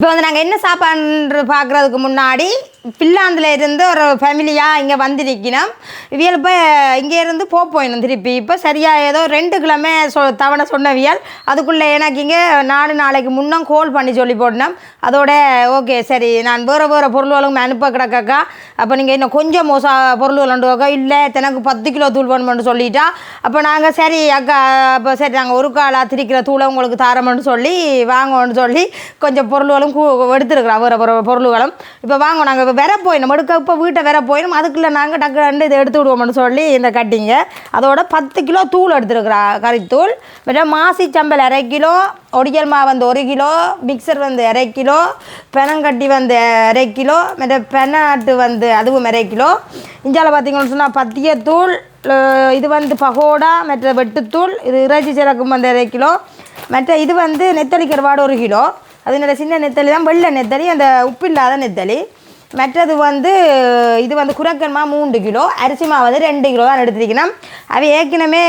இப்போ வந்து நாங்கள் என்ன சாப்பாடு பார்க்குறதுக்கு முன்னாடி பில்லாந்தில் இருந்து ஒரு ஃபேமிலியாக இங்கே வந்திருக்கணும். இவியல் இப்போ இங்கே இருந்து போக போயிடணும் திருப்பி. இப்போ சரியாக ஏதோ ரெண்டு கிழமை சொ தவணை சொன்னவியல். அதுக்குள்ளே எனக்கு இங்கே நாலு நாளைக்கு முன்னும் கோல் பண்ணி சொல்லி போடணும். அதோட ஓகே சரி நான் வேறு வேறு பொருள்களும் அனுப்ப கிடக்கக்கா. அப்போ நீங்கள் இன்னும் கொஞ்சம் மோசா பொருள் விளாண்டுவாக்கா இல்லை எனக்கு பத்து கிலோ தூள் வேணுமென்னு சொல்லிட்டா. அப்போ நாங்கள் சரி அக்கா அப்போ சரி நாங்கள் ஒரு காலாக திரிக்கிற தூளை உங்களுக்கு தரமுன்னு சொல்லி வாங்கன்னு சொல்லி கொஞ்சம் பொருள்களும் கூ எடுத்துருக்குறோம் வேறு பொருள்களும். இப்போ வாங்க நாங்கள் விர போயிடும் எடுக்க இப்போ வீட்டை விர போயிடும் அதுக்குள்ளே நாங்கள் டக்கு ரெண்டு இதை எடுத்து விடுவோம்னு சொல்லி இந்த கட்டிங்க. அதோட பத்து கிலோ தூள் எடுத்துருக்குறா கறித்தூள். மற்ற மாசி சம்பல் அரை கிலோ ஒடிக்கல் மாவு வந்து ஒரு கிலோ மிக்சர் வந்து அரை கிலோ பெனங்கட்டி வந்து அரை கிலோ மற்ற பெனாட்டு வந்து அதுவும் அரை கிலோ. இஞ்சால பார்த்தீங்கன்னு சொன்னால் பத்தியத்தூள் தூள் இது வந்து பகோடா மற்ற வெட்டுத்தூள் இது இறைச்சி சிறக்கும் வந்து அரை கிலோ. மற்ற இது வந்து நெத்தலி கருவாடு ஒரு கிலோ. அதனால சின்ன நெத்தலி தான் வெள்ளை நெத்தலி அந்த உப்பு இல்லாத நெத்தலி. மற்றது வந்து இது வந்து குரக்கன்மா மூன்று கிலோ அரிசி மாவு வந்து ரெண்டு கிலோ தான் எடுத்திருக்கணும். அவ ஏற்கனவே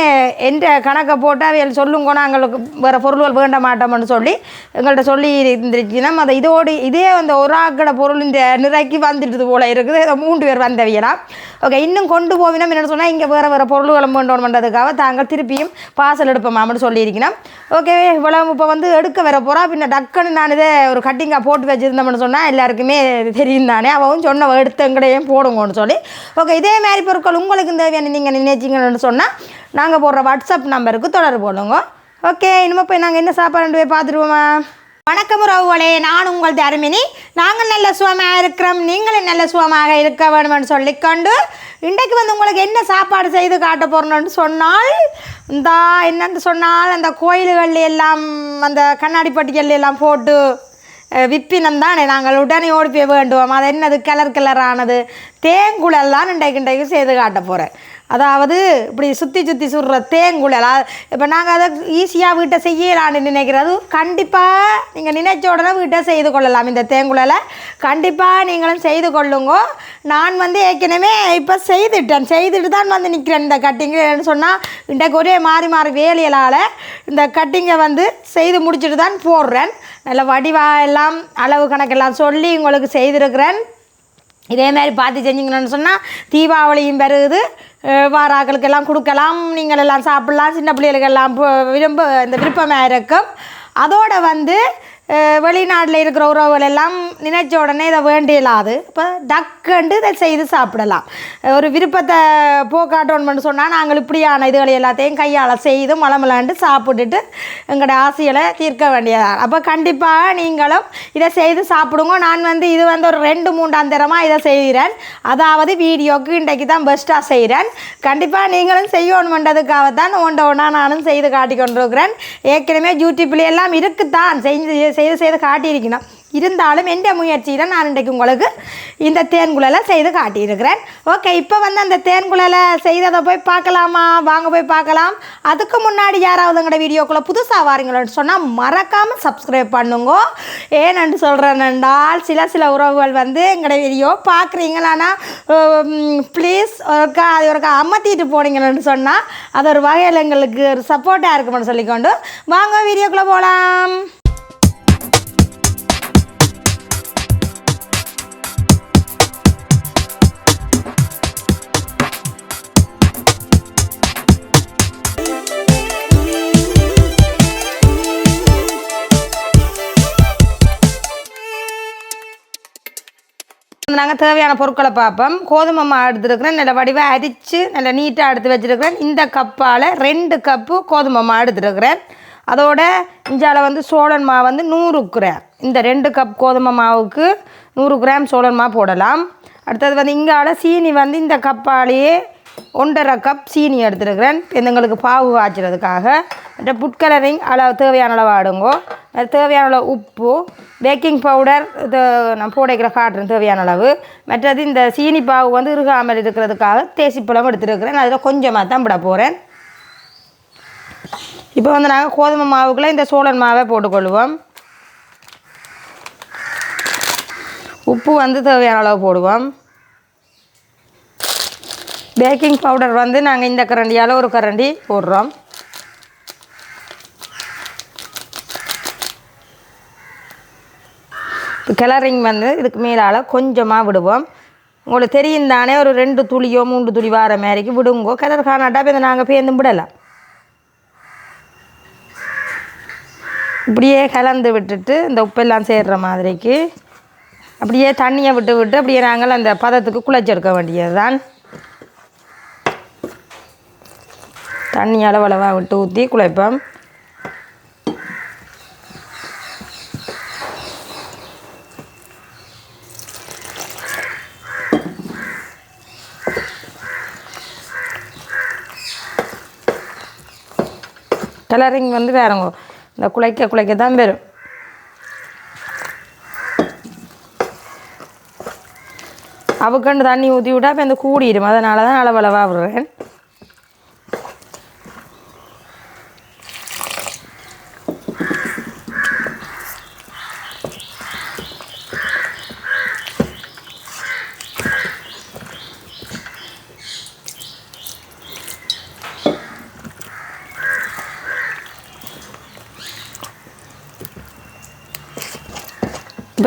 எந்த கணக்கை போட்டு அவைகள் சொல்லுங்க நாங்களுக்கு வேறு பொருள்கள் வேண்ட மாட்டோம்னு சொல்லி எங்கள்கிட்ட சொல்லி இருந்திருக்கணும். அதை இதோடு இதே அந்த ஒரு ஆக்கடை பொருள் இந்த நிறைக்கு வந்துட்டு போல இருக்குது. இதை மூன்று பேர் வந்தவியலாம் ஓகே இன்னும் கொண்டு போவினா என்ன சொன்னால் இங்கே வேறு வேறு பொருள்களும் வேண்டோம் பண்ணுறதுக்காக தாங்கள் திருப்பியும் பார்சல் எடுப்போமாம்னு சொல்லியிருக்கணும். ஓகே இவ்வளோ இப்போ வந்து எடுக்க வர போகிறா பின்ன டக்குன்னு நான் இதை ஒரு கட்டிங்காக போட்டு வச்சுருந்தோம்னு சொன்னால் எல்லாருக்குமே தெரியும் தானே. அவன் சொன்ன எடுத்து எங்கடையும் போடுங்கன்னு சொல்லி. ஓகே இதே மாதிரி பொருட்கள் உங்களுக்கு தேவையான நீங்கள் நினைச்சிங்கன்னு சொன்னால் நாங்கள் போடுற வாட்ஸ்அப் நம்பருக்கு தொடர்பு போடுங்க ஓகே இனிமேல் போய் நாங்கள் என்ன சாப்பாடு போய் பார்த்துருவோமா வணக்கம் உறவுகளே நான் உங்கள் தருமினி நாங்கள் நல்ல சுகமாக இருக்கிறோம். நீங்களும் நல்ல சுகமாக இருக்க வேணும்னு சொல்லிக்கொண்டு இன்றைக்கு வந்து உங்களுக்கு என்ன சாப்பாடு செய்து காட்ட போகிறோம்னு சொன்னால் இந்த என்னன்னு சொன்னால் அந்த கோயில்கள் எல்லாம் அந்த கண்ணாடி பட்டிகள் எல்லாம் போட்டு விப்பினம் தானே நாங்கள் உடனே ஓடி போய் வேண்டுவோம். அது என்னது? கலர் கலரானது. தேங்குழல் தான் இன்றைக்கு இன்றைக்கு செய்து காட்ட போகிறேன் அதாவது இப்படி சுற்றி சுற்றி சுடுற தேங்குழல் இப்போ நாங்கள் அதை ஈஸியாக வீட்டை செய்யலான்னு நினைக்கிறது கண்டிப்பாக நீங்கள் நினைச்ச உடனே வீட்டை செய்து கொள்ளலாம் இந்த தேங்குழலை. கண்டிப்பாக நீங்களும் செய்து கொள்ளுங்க. நான் வந்து ஏற்கனவே இப்போ செய்துட்டேன். செய்துட்டு தான் வந்து நிற்கிறேன் இந்த கட்டிங்கு சொன்னால் இன்றைக்கு ஒரே மாறி மாறி வேலையலால் இந்த கட்டிங்கை வந்து செய்து முடிச்சுட்டு தான் போடுறேன். நல்ல வடிவா எல்லாம் அளவு கணக்கெல்லாம் சொல்லி உங்களுக்கு செய்திருக்கிறேன். இதே மாதிரி பார்த்து செஞ்சிங்கன்னு சொன்னால் தீபாவளியும் பெருகுது வாராக்களுக்கெல்லாம் கொடுக்கலாம் நீங்கள் எல்லாம் சாப்பிட்லாம் சின்ன பிள்ளைகளுக்கெல்லாம் விரும்ப இந்த விருப்பமாக இருக்கும். அதோடு வந்து வெளிநாட்டில் இருக்கிற உறவுகள் எல்லாம் நினைச்ச உடனே இதை வேண்டியலாது இப்போ டக்குண்டு இதை செய்து சாப்பிடலாம் ஒரு விருப்பத்தை போக்காட்டோன்னு சொன்னால் நாங்கள் இப்படியான இதுகளை எல்லாத்தையும் கையால் செய்து மலமலாண்டு சாப்பிட்டுட்டு எங்களோட ஆசைகளை தீர்க்க வேண்டியதாக அப்போ கண்டிப்பாக நீங்களும் இதை செய்து சாப்பிடுங்க நான் வந்து இது வந்து ஒரு ரெண்டு மூன்றாம் தரமாக இதை செய்கிறேன் அதாவது வீடியோக்கு இன்றைக்கு தான் பெஸ்ட்டாக செய்கிறேன் கண்டிப்பாக நீங்களும் செய்யணுமென்றதுக்காகத்தான் ஒன்றை ஒன்றா நானும் செய்து காட்டி கொண்டிருக்கிறேன் ஏற்கனவே யூடியூப்லேயெல்லாம் இருக்குத்தான் செஞ்சு செய்து செய்து காட்டியிருக்கணும் இருந்தாலும் எந்த முயற்சியில் நான் இன்றைக்கு உங்களுக்கு இந்த தேன்குழலை செய்து காட்டியிருக்கிறேன். ஓகே இப்போ வந்து அந்த தேன்குழலை செய்ததை போய் பார்க்கலாமா? வாங்க போய் பார்க்கலாம். அதுக்கு முன்னாடி யாராவது எங்களோட வீடியோக்குள்ளே புதுசாக வாரீங்களோன்னு சொன்னால் மறக்காமல் சப்ஸ்கிரைப் பண்ணுங்க. ஏன்னு சொல்கிறேன்னால் சில சில உறவுகள் வந்து எங்களோட வீடியோ பார்க்குறீங்களானா ப்ளீஸ் ஒருக்கா அது ஒருக்கா அமர்த்திட்டு போனீங்கன்னு சொன்னால் அது ஒரு வகையில் எங்களுக்கு ஒரு சப்போர்ட்டாக இருக்குமென்னு சொல்லிக்கொண்டு வாங்க வீடியோக்குள்ளே போகலாம் நாங்கள் தேவையான பொருட்களை பார்ப்போம். கோதுமை மாவு எடுத்துருக்கிறேன். நல்ல வடிவாக அரித்து நல்ல நீட்டாக எடுத்து வச்சுருக்கிறேன். இந்த கப்பால் ரெண்டு கப்பு கோதுமை மாவு எடுத்துருக்கிறேன். அதோட இஞ்சால வந்து சோழன் மாவு வந்து நூறு கிராம். இந்த ரெண்டு கப் கோதுமை மாவுக்கு நூறு கிராம் சோழன் மாவு போடலாம். அடுத்தது வந்து இங்கால சீனி வந்து இந்த கப்பாலேயே ஒன்றரை கப் சீனி எடுத்துருக்கிறேன். எங்களுக்கு பாவு காய்ச்சறதுக்காக. மற்ற புட் கலரிங் அளவு தேவையான அளவு ஆடுங்கோ. அது தேவையான அளவு உப்பு பேக்கிங் பவுடர் இது நான் போடைக்கிற காட்டுறேன் தேவையான அளவு. மற்றது இந்த சீனி பாவு வந்து இருகாமல் இருக்கிறதுக்காக தேசிப்பழம் எடுத்துருக்கிறேன். அதில் கொஞ்சமாக தான் விட போகிறேன் இப்போ வந்து நாங்கள் கோதுமை மாவுக்குள்ளே இந்த சோழன் மாவை போட்டுக்கொள்வோம். உப்பு வந்து தேவையான அளவு போடுவோம். பேக்கிங் பவுடர் வந்து நாங்கள் இந்த கரண்டியால் ஒரு கரண்டி போடுறோம். கிளறிங் வந்து இதுக்கு மேலால் கொஞ்சமாக விடுவோம். உங்களுக்கு தெரியும் தானே ஒரு ரெண்டு துளியோ மூன்று துளி வார மாதிரிக்கு விடுங்கோ. கிளறு காணாட்டா இப்போ நாங்கள் பேர்ந்து விடலாம் இப்படியே கலந்து விட்டுட்டு இந்த உப்பெல்லாம் சேர்கிற மாதிரிக்கு அப்படியே தண்ணியை விட்டு விட்டு அப்படியே நாங்கள் அந்த பதத்துக்கு குழைச்செடுக்க வேண்டியது தான் தண்ணி அளவளவாக விட்டு ஊற்றி குழைப்போம். கலரிங் வந்து வேறங்க இந்த குழைக்க குழைக்க தான் வரும் அவுக்கண்டு தண்ணி ஊற்றி விட்டா இப்போ இந்த கூடிடும் அதனால தான் அளவளவாக விடுறேன்.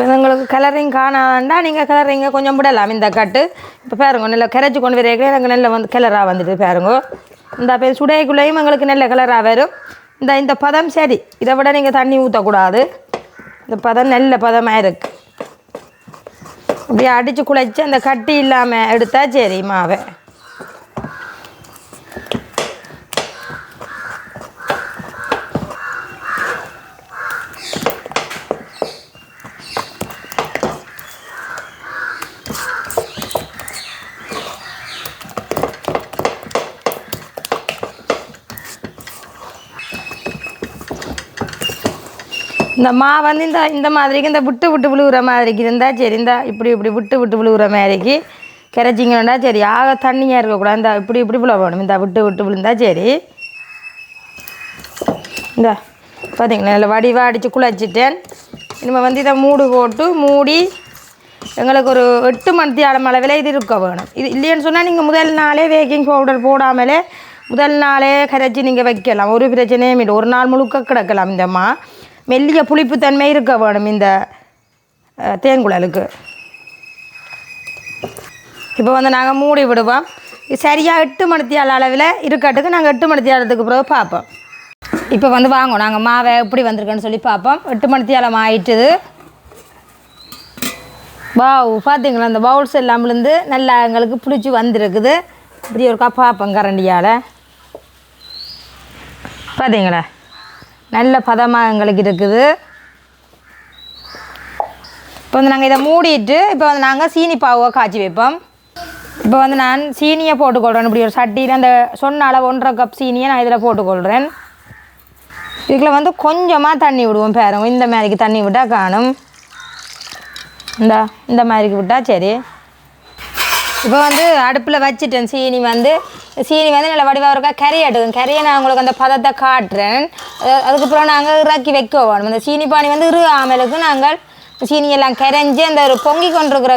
இப்போ உங்களுக்கு கலரிங் காணாண்டா நீங்கள் கலரிங்க கொஞ்சம் விடலாம். இந்த கட்டு. இப்போ பாருங்க நல்ல கரைச்சி கொண்டு வரீங்களே எனக்கு நல்ல வந்து கலராக வந்துட்டு பாருங்க. இந்த பேர் சுடைக்குள்ளேயும் எங்களுக்கு நல்ல கலராக வரும். இந்த இந்த பதம் சரி. இதை விட நீங்கள் தண்ணி ஊற்றக்கூடாது இந்த பதம் நல்ல பதமாக இருக்கு. அப்படியே அடித்து குழைச்சி அந்த கட்டி இல்லாமல் எடுத்தால் சரி மாவை. இந்த மா வந்து இந்த இந்த மாதிரிக்கு இந்த விட்டு விட்டு விழுகிற மாதிரிக்கு இருந்தால் சரி இந்த இப்படி இப்படி விட்டு விட்டு விழுகிற மாதிரிக்கு கிடச்சிங்கன்னா சரி ஆக தண்ணியாக இருக்கக்கூடாது இந்த இப்படி இப்படி விழ வேணும் இந்த விட்டு விட்டு விழுந்தா சரி. இந்த பார்த்தீங்களா இல்லை வடிவாக அடித்து குழச்சிட்டேன். இனிமேல் வந்து இதை மூடு போட்டு மூடி எங்களுக்கு ஒரு எட்டு மணி அளவில் இது இருக்க வேணும். இது இல்லைன்னு சொன்னால் நீங்கள் முதல் நாளே பேக்கிங் பவுடர் போடாமலே முதல் நாளே கரைச்சி நீங்கள் வைக்கலாம். ஒரு பிரச்சனையும் இல்லை. ஒரு நாள் முழுக்க கிடக்கலாம் இந்த மா. மெல்லிய புளிப்புத்தன்மை இருக்க வேணும் இந்த தேங்குழலுக்கு. இப்போ வந்து நாங்கள் மூடி விடுவோம். சரியாக எட்டு மணித்தியால் அளவில் இருக்கட்டுக்கு நாங்கள் எட்டு மணித்தியாலத்துக்கு பிறகு பார்ப்போம். இப்போ வந்து வாங்கும் நாங்கள் மாவை எப்படி வந்திருக்குன்னு சொல்லி பார்ப்போம். எட்டு மணித்தியாலம் ஆயிட்டுது. வாவ் பார்த்தீங்களா அந்த பவுல்ஸ் எல்லாம் விழுந்து நல்லா எங்களுக்கு பிடிச்சி வந்திருக்குது. இப்படி ஒரு பார்ப்போம் கரண்டியால். பார்த்தீங்களா? நல்ல பதமாக எங்களுக்கு இருக்குது. இப்போ வந்து நாங்கள் இதை மூடிட்டு இப்போ வந்து நாங்கள் சீனி பாவை காய்ச்சி வைப்போம். இப்போ வந்து நான் சீனியை போட்டுக்கொள்கிறேன் இப்படி ஒரு சட்டியில் அந்த சொன்ன அளவு ஒன்றரை கப் சீனியை நான் இதில் போட்டுக்கொள்கிறேன் இதுக்குள்ள வந்து கொஞ்சமாக தண்ணி விடுவோம் பாருங்க. இந்த மாதிரிக்கு தண்ணி விட்டால் காணும். இந்த இந்த மாதிரிக்கு விட்டால் சரி. இப்போ வந்து அடுப்பில் வச்சுட்டேன். சீனி வந்து சீனி வந்து நல்லா வடிவாக இருக்கா? கறி எடுக்கும் கறியை நான் உங்களுக்கு அந்த பதத்தை காட்டுறேன். அதுக்கப்புறம் நாங்கள் இறக்கி வைக்க வேணும். இந்த சீனி பானி வந்து இரு ஆமலுக்கு நாங்கள் சீனியெல்லாம் கரைஞ்சி அந்த ஒரு பொங்கி கொண்டிருக்கிற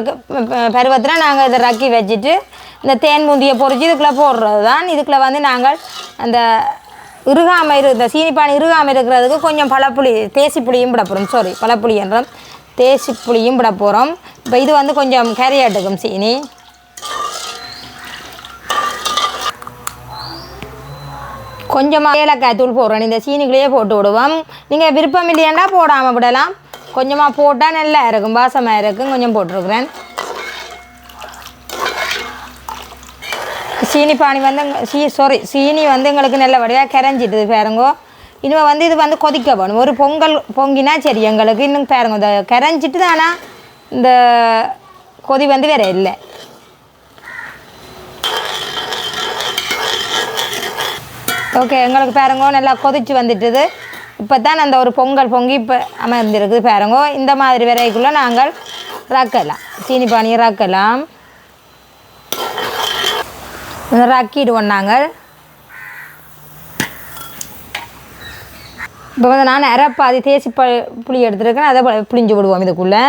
பருவத்தில் நாங்கள் இதை ரக்கி வச்சுட்டு இந்த தேன் முந்தியை பொறிச்சு இதுக்குள்ளே போடுறது தான் இதுக்குள்ளே வந்து நாங்கள் அந்த இறுகாமல் இரு இந்த சீனிப்பானி பானி இருக்கிறதுக்கு கொஞ்சம் பழப்புளி தேசி புளியும் விட போகிறோம் சாரி பழப்புளி என்றோம். தேசி புளியும் விட போகிறோம் இப்போ இது வந்து கொஞ்சம் கரையாட்டுக்கும் சீனி. கொஞ்சமாக ஏலக்காய் தூள் போடுறேன். இந்த சீனிக்குள்ளேயே போட்டு விடுவோம். நீங்கள் விருப்பம் இல்லையாண்டா போடாமல் விடலாம். கொஞ்சமாக போட்டால் நல்லா இருக்கும். வாசமாக இருக்கும். கொஞ்சம் போட்டிருக்கிறேன். சீனி பானி வந்து சீ சாரி சீனி வந்து எங்களுக்கு நல்லபடியாக கரைஞ்சிட்டுது பாருங்கோ. இனிமேல் வந்து இது வந்து கொதிக்க வேணும். ஒரு பொங்கல் பொங்கினா சரி எங்களுக்கு இன்னும் பாருங்க இந்த கரைஞ்சிட்டு தானா இந்த கொதி வந்து வேறு இல்லை. ஓகே எங்களுக்கு பாருங்க நல்லா கொதிச்சு வந்துட்டுது. இப்போ தான் அந்த ஒரு பொங்கல் பொங்கி இப்போ அமர்ந்திருக்குது பாருங்க. இந்த மாதிரி விரைக்குள்ளே நாங்கள் ரக்கலாம் சீனி பானியை ரக்கலாம் ரக்கிடுவோம் நாங்கள். இப்போ வந்து நான் அரைப்பாதி தேசி ப புளி எடுத்துருக்கேன். அதை புளிஞ்சு விடுவோம் இதுக்குள்ளே.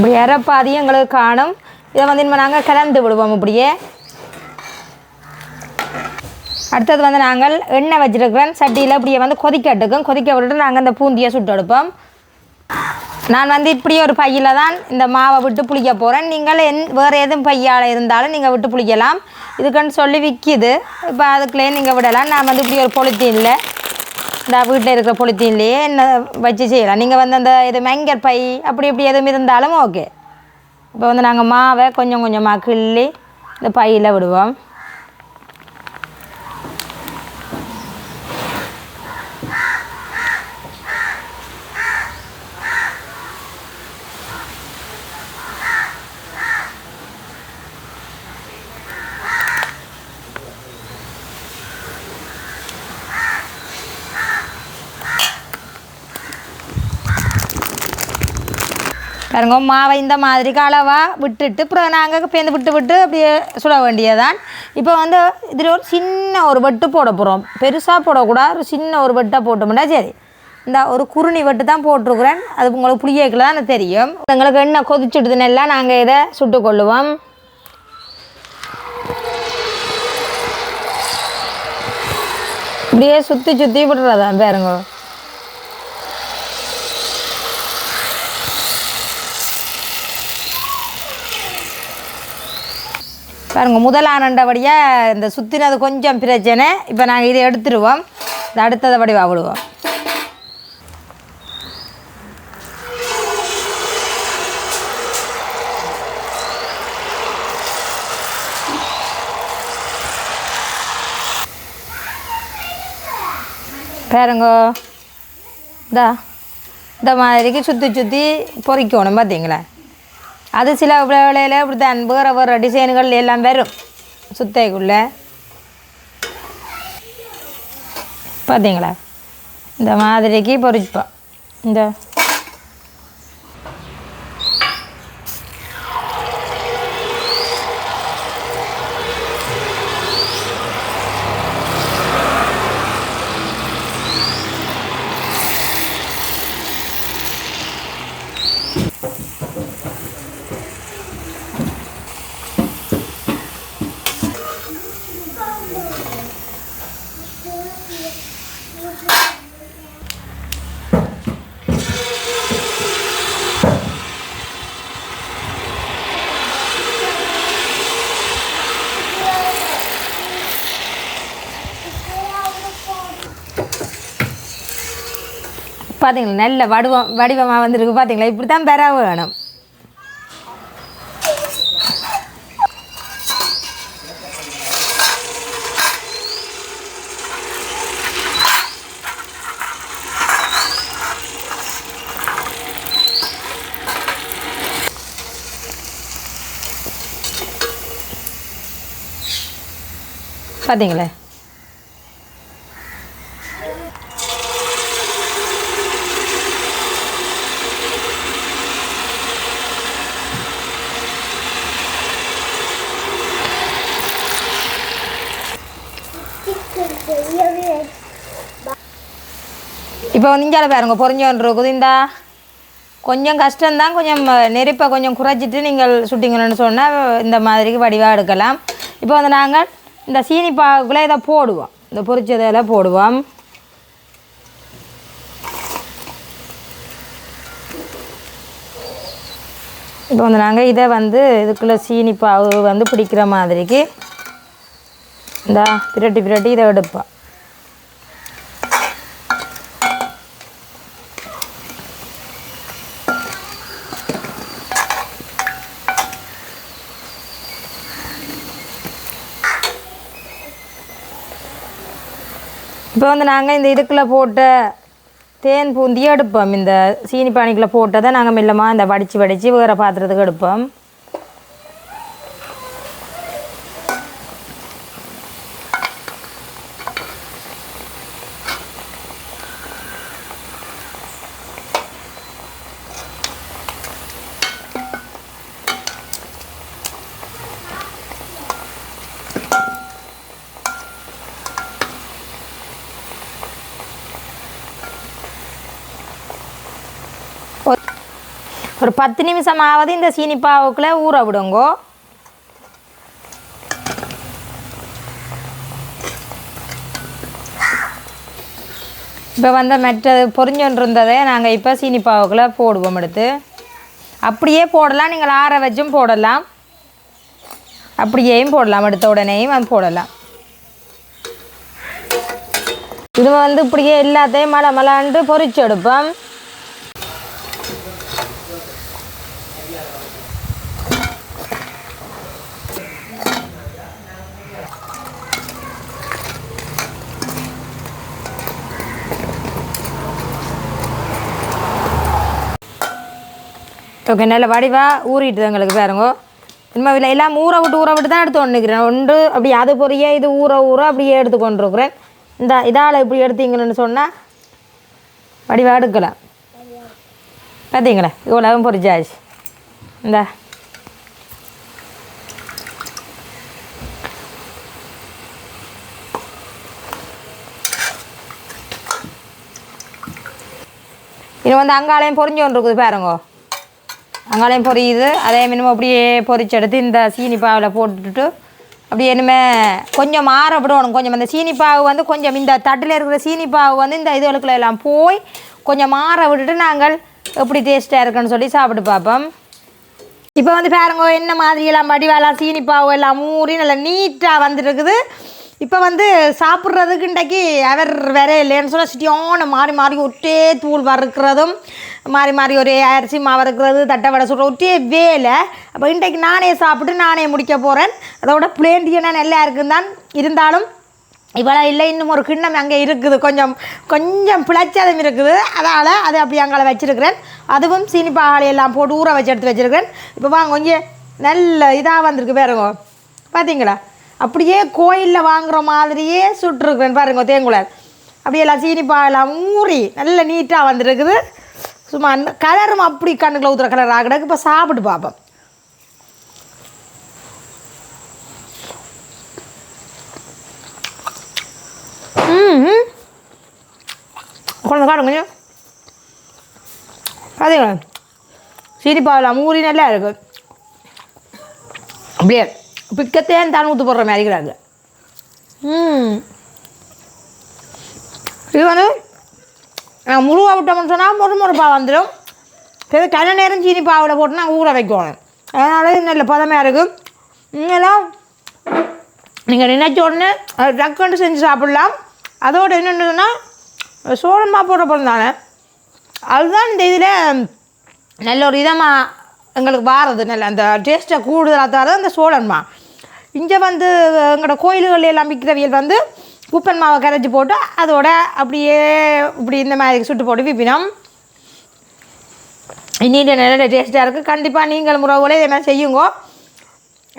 இப்படி இறப்பாதையும் எங்களுக்கு காணும். இதை வந்து இனிமேல் நாங்கள் கலந்து விடுவோம் இப்படியே. அடுத்தது வந்து நாங்கள் எண்ணெய் வச்சிருக்கிறோம் சட்டியில் இப்படியே வந்து கொதிக்க எடுக்கும் கொதிக்க விட்டுட்டு நாங்கள் இந்த பூந்தியை சுட்டு எடுப்போம். நான் வந்து இப்படி ஒரு பையில் தான் இந்த மாவை விட்டு புளிக்க போகிறேன் நீங்கள் என் வேறு எதுவும் பையால் இருந்தாலும் நீங்கள் விட்டு புளிக்கலாம். இதுக்குன்னு சொல்லி விற்கிது இப்போ அதுக்குள்ளேயே நீங்கள் விடலாம். நான் வந்து இப்படி ஒரு பொலித்தீனில் இந்த வீட்டில் இருக்கிற பொலித்தீன்லேயே என்ன வச்சு செய்யலாம். நீங்கள் வந்து அந்த இது மெங்கர் பை அப்படி இப்படி எதுவும் இருந்தாலும் ஓகே இப்போ வந்து நாங்கள் மாவை கொஞ்சம் கொஞ்சமாக கிள்ளி இந்த பையில் விடுவோம். பாருங்க மாவை இந்த மாதிரி அளவாக விட்டுட்டு அப்புறம் நாங்கள் பேருந்து விட்டு விட்டு அப்படியே சுட வேண்டியதான் இப்போ வந்து இதில் ஒரு சின்ன ஒரு வெட்டு போட போகிறோம் பெருசாக போடக்கூடாது ஒரு சின்ன ஒரு வெட்டாக போட்டோம்னா சரி. இந்த ஒரு குருணி வெட்டு தான் போட்டிருக்கிறேன். அது உங்களுக்கு புளியக்கில் தான் தெரியும். எங்களுக்கு எண்ணெய் கொதிச்சுடுதுன்னெல்லாம் நாங்கள் இதை சுட்டு கொள்ளுவோம் இப்படியே சுற்றி சுற்றி விடுறதான் பாருங்க. பாருங்க முதலானண்டபடியாக இந்த சுற்றினது கொஞ்சம் பிரச்சனை. இப்போ நாங்கள் இதை எடுத்துருவோம். இந்த அடுத்ததை வடிவா விடுவோம். பாருங்க இதா இந்த மாதிரிக்கு சுற்றி சுற்றி பொறிக்கணும் பார்த்தீங்களா அது சில வேளையில் இப்படி தான் வேறு வேறு டிசைன்கள் எல்லாம் வரும். சுத்தைக்குள்ளே. பார்த்தீங்களா இந்த மாதிரிக்கு பொறிச்சுப்போம் இந்த பார்த்தீங்களா நல்ல வடிவம் வடிவமாக வந்திருக்கு பார்த்தீங்களா இப்படி தான் பெற வேணும். பார்த்தீங்களே இப்போ வந்து இங்கே பாருங்க பொறிஞ்சோன் இருக்குது இந்தா கொஞ்சம் கஷ்டம்தான் கொஞ்சம் நெருப்பை கொஞ்சம் குறைச்சிட்டு நீங்கள் சுட்டிங்கன்னு சொன்னால் இந்த மாதிரிக்கு வடிவாக எடுக்கலாம். இப்போ வந்து நாங்கள் இந்த சீனிப்பாவுக்குள்ளே இதை போடுவோம். இந்த பொரிச்சதில் போடுவோம். இப்போ வந்து நாங்கள் இதை வந்து இதுக்குள்ளே சீனி வந்து பிடிக்கிற மாதிரிக்கு இந்த பிரட்டி பிரட்டி இதை எடுப்போம். இப்போ வந்து நாங்கள் இந்த இதுக்குள்ளே போட்ட தேன் பூந்தி எடுப்போம். இந்த சீனி பானிக்குள்ளே போட்டதை நாங்கள் மெல்லமாக இந்த வடித்து வடித்து வேறு பாத்திரத்துக்கு எடுப்போம். ஒரு பத்து நிமிஷமாவது இந்த சீனிப்பாவுக்குள்ளே ஊற விடுங்கோ. இப்போ வந்த மற்றது பொறிஞ்சொன்று இருந்ததை நாங்கள் இப்போ சீனிப்பாவுக்குள்ளே போடுவோம் எடுத்து. அப்படியே போடலாம். நீங்கள் ஆற வச்சும் போடலாம். அப்படியேயும் போடலாம். எடுத்த உடனேயும் வந்து போடலாம். இது வந்து இப்படியே எல்லாத்தையும் மலை மலாண்டு பொறிச்சு எடுப்போம். ஓகே நல்ல வடிவாக தான் எங்களுக்கு பாருங்க. இனிமே இல்லை எல்லாம் ஊற விட்டு ஊற விட்டு தான் எடுத்து ஒன்றுக்கிறேன் ஒன்று அப்படி அது பொரிய இது ஊற ஊற அப்படியே எடுத்து கொண்டிருக்கிறேன். இந்த இதால் இப்படி எடுத்தீங்கன்னு சொன்னால் வடிவாக எடுக்கலாம். பார்த்தீங்களா இவ்வளவும் பொரிச்சாச்சு இந்த. இது வந்து அங்காலையும் பொரிஞ்சு கொண்டு இருக்குது பாருங்க. அங்காலையும் பொரியுது. அதே மினிமம் அப்படியே பொரிச்சு எடுத்து இந்த சீனிப்பாவில் போட்டுட்டு அப்படியே இனிமே கொஞ்சம் மாற விடணும் கொஞ்சம் இந்த சீனிப்பாவு வந்து கொஞ்சம் இந்த தட்டில் இருக்கிற சீனிப்பாவு வந்து இந்த இதுகளுக்குள்ள எல்லாம் போய் கொஞ்சம் மாற விட்டுட்டு நாங்கள் எப்படி டேஸ்ட்டாக இருக்குன்னு சொல்லி சாப்பிட்டு பார்ப்போம். இப்போ வந்து பாருங்க என்ன மாதிரியெல்லாம் வடிவாலாம் சீனிப்பாவும் எல்லாம் ஊறி நல்லா நீட்டாக வந்துருக்குது இப்போ வந்து சாப்பிட்றதுக்கு இன்றைக்கு அவர் வேற இல்லைன்னு சொல்ல சிட்டியான மாறி மாறி ஒட்டே தூள் வறுக்கிறதும் மாறி மாறி ஒரே அரிசி மாவு வறுக்கிறது தட்டை வடை சுடுற ஒட்டே வேலை. அப்போ இன்றைக்கு நானே சாப்பிட்டு நானே முடிக்க போகிறேன் அதோட பிளேண்டியனா நல்லா இருக்குந்தான் இருந்தாலும் இவ்வளோ இல்லை இன்னும் ஒரு கிண்ணம் அங்கே இருக்குது. கொஞ்சம் கொஞ்சம் பிழைச்சதும் இருக்குது. அதனால் அதை அப்படி அங்கே வச்சுருக்கிறேன். அதுவும் சீனி எல்லாம் போட்டு ஊற வச்சு எடுத்து வச்சுருக்கிறேன். இப்போ வாங்க கொஞ்சம் நல்ல இதாக வந்திருக்கு பாருங்க. பார்த்தீங்களா அப்படியே கோயிலில் வாங்குகிற மாதிரியே சுட்டுருக்குறேன். பாருங்க தேங்குழல் அப்படியே எல்லாம் சீனி பாகெல்லாம் ஊறி நல்ல நீட்டாக வந்துருக்குது. சும்மா கலரும் அப்படி கண்ணுக்குள்ள ஊற்றுற கலர் ஆகிடக்கு இப்போ சாப்பிட்டு பார்ப்போம் ம் குழந்தை காணும் கொஞ்சம். சீனி சீனிப்பாவில் ஊறி நல்லா இருக்குது அப்படியே. பிக்கத்தையும் தான் ஊற்று போடுற மாதிரி இருக்கிறாங்க ம். இது வந்து நான் முழுவா விட்டோம்னு சொன்னால் முறு முறுப்பாக வந்துடும் சரி கன நேரம் சீனி பாவில் போட்டு நான் ஊற வைக்கணும். அதனால இது நல்ல பதமாக இருக்கும் இங்கெல்லாம் நீங்கள் நினைச்ச உடனே டக்குன்னு செஞ்சு சாப்பிட்லாம். அதோடு என்னென்னா சோளமா போடுற பொருள் தானே. அதுதான் இந்த இதில் நல்ல ஒரு இதமாக எங்களுக்கு வாரது. நல்ல அந்த டேஸ்ட்டை கூடுதலாக தரது அந்த சோழன்மா இங்கே வந்து எங்களோட கோயில்கள் எல்லாம் விற்கிறவியல் வந்து குப்பன் மாவை கரைச்சி போட்டு அதோட அப்படியே இப்படி இந்த மாதிரி சுட்டு போட்டு விற்பினோம் இன்னிட்டு நல்ல டேஸ்ட்டாக இருக்குது கண்டிப்பாக நீங்கள் முறைகளை இதே மாதிரி செய்யுங்க.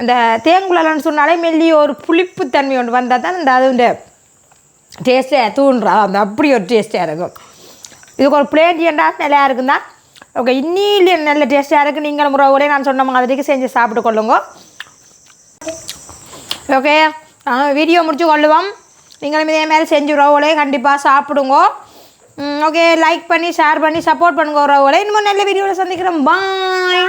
இந்த தேங்குழலன்னு சொன்னாலே மெல்லி ஒரு புளிப்பு தன்மை ஒன்று வந்தால் தான் இந்த அது இந்த டேஸ்ட்டை தூண்டுறா. அந்த அப்படி ஒரு டேஸ்ட்டாக இருக்கும் இதுக்கு ஒரு பிளேட் ஏண்டா நல்லா ஓகே இன்னிலும் நல்ல டேஸ்ட்டாக இருக்குது நீங்கள் முறை நான் சொன்ன மாதிரிக்கு செஞ்சு சாப்பிட்டு கொள்ளுங்க. ஓகே வீடியோ முடிச்சு கொள்ளுவோம் நீங்களும் இதே மாதிரி செஞ்சு உறவுகளே கண்டிப்பாக சாப்பிடுங்க ஓகே லைக் பண்ணி ஷேர் பண்ணி சப்போர்ட் பண்ணுங்க உறவுகளே இன்னும் நல்ல வீடியோவில் சந்திக்கிறோம் பாய்